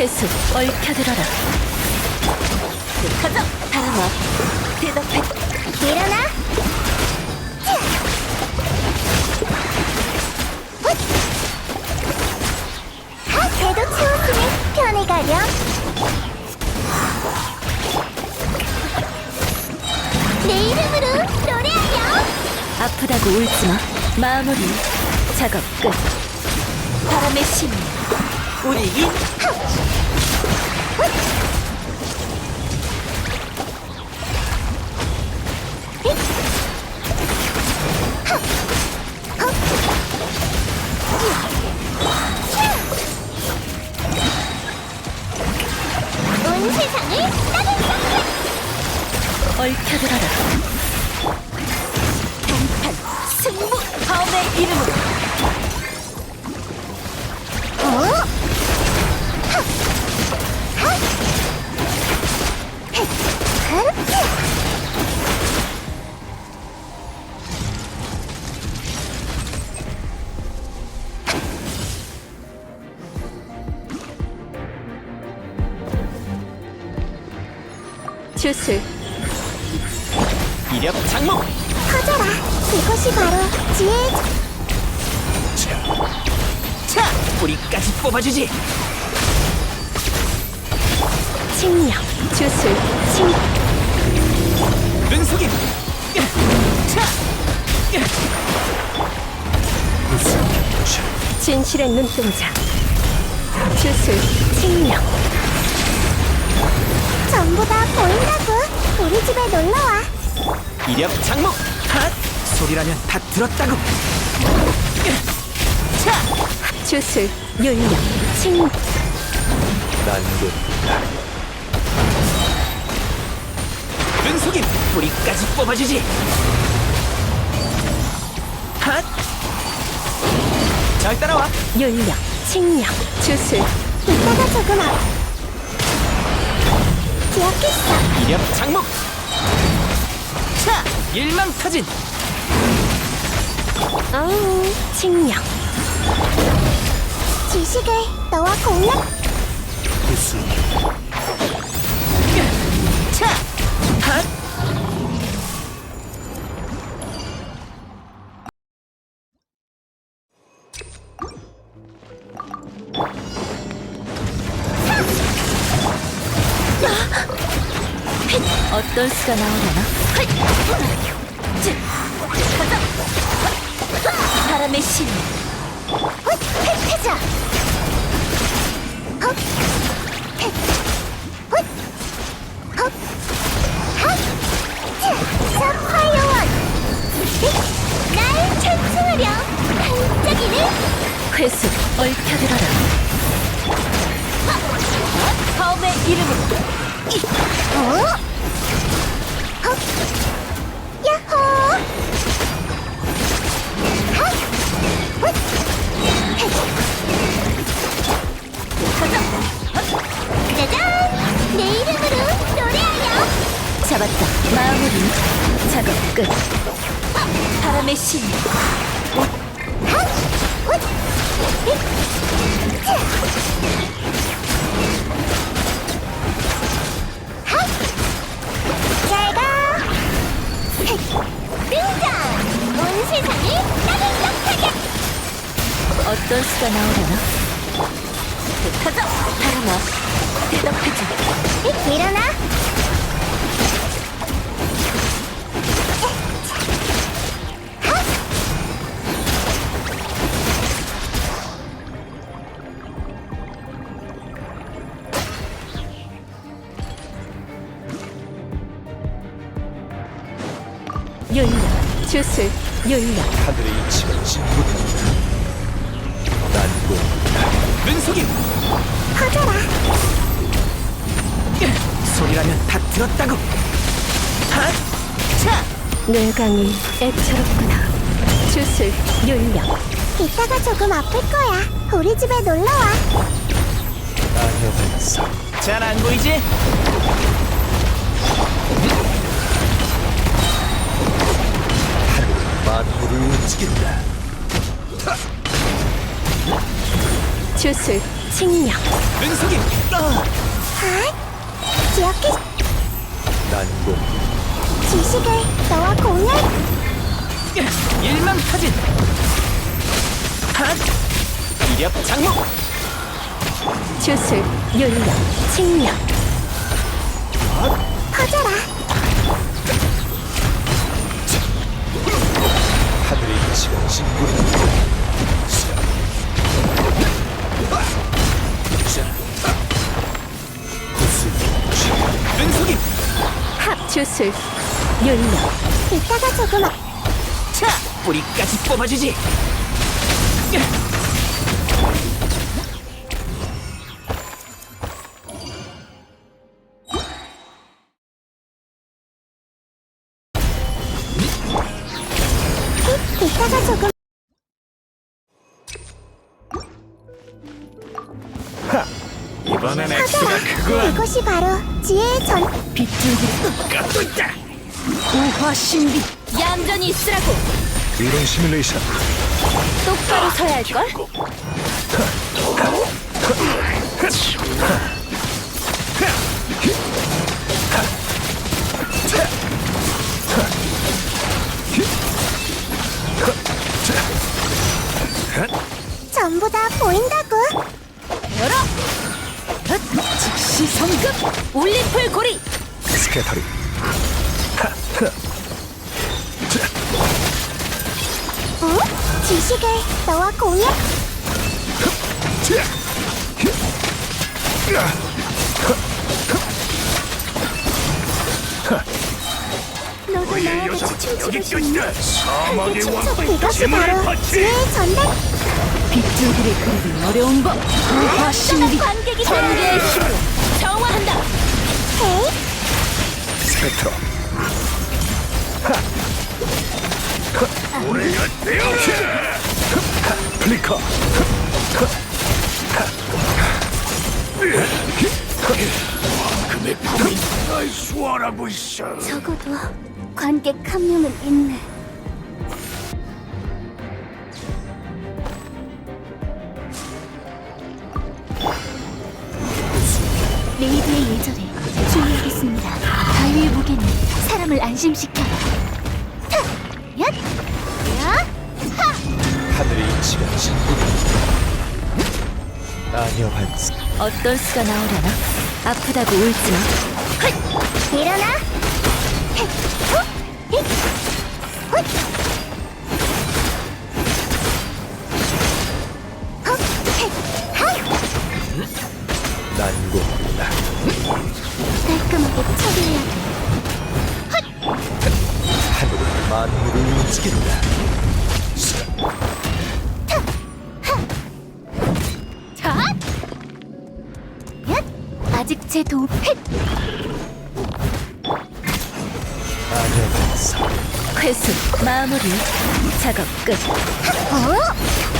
회수 얽혀들어라. 가자. 바람아 대답해. 일어나! 하! 배도 채웠으니 편히 가렴. 내 이름으로 노래하렴. 아프다고 울지마. 마무리 작업 끝. 바람의 신 우리 인온 세상을 따뜻하게 얽혀들어라 주술 이력 장목 커져라. 이것이 바로 지혜의 차 뿌리까지 뽑아주지! 칭령 주술 칭 눈속임 차 진실의 눈동자. 주술 칭령 전부 다 보인다고. 우리 집에 놀러와. 이력 장목. 핫! 소리라면 다 들었다고. 차 주술 윤령 칭 난군 눈속임 뿌리까지 뽑아주지. 핫 잘 따라와. 윤령 칭령 주술. 이따가 조금 앞 기억했어. 이력 장목. 차 일망타진. 아우 칭령 지식을 너와 공략. 차 핫. 어떤 수가 나오려나! 바람의 신 헛! 헷해자 헛! 헷! 헛! 헛! 핫! 자! 자, 화요원 헷! 날 찬송하렴 반짝이는 회수 얽혀들어라 다음의 이름으로 어? 헛! 야호! 짜잔! 내 이름으로 노래하렴! 잡았다 마무리 작업 끝 바람의 신 헛! 헛! 헷! 자! 등장! 온 세상이 따뜻하게! 어떤 수가 나오려나 가자 바람아 헷! 일어나! 주술 윤령 하늘의 이치가 진군한다. 난군 눈속임 커져라! 소리라면 다 들었다고 핫! 차 뇌강이 애처롭구나 주술 윤령 이따가 조금 아플 거야. 우리 집에 놀러와. 아녀반사 잘안 보이지? 움직인다. 주술 칭령. 은속이 아, 기억해 난공 지식을 너와 공유할 일망타진. 핫 이력 장목 주술 윤령 칭령. 퍼 주술 윤령 이따가 조금 아- 차 뿌리까지 뽑아주지. 이따가 조금 이번엔 액수가 크구나 그것이 바로 지혜의 전 빗줄기를 깎고 있다 우화 신비. 얌전히 있으라고. 이론 시뮬레이션. 똑바로 서야 할 걸? 전부 다 보인다고 성급 올림플 고리. 스케터링 어? 지식을 너와 공유 너도 나와 같이 춤추고 싶니? 함께 춤춰 그것이 바로 지혜의 전달 빗줄기를 그리기 어려운 법. 우화 신비. 관객이 전개의 힘으로 스펙트럼 올해가 되어 플리커. 금의 품이 날 수월하고 있어 적어도 관객 한 명은 있네. 사람을 안심시켜요. 타! 얏! 야! 하늘의 이치가 진군한다 아녀 반스 어떤 수가 나오려나 아프다고 울지마 일어나! 헷! 후! 힛! 훗! 아직 제 도움 헷! 회수 마무리 작업 끝 어?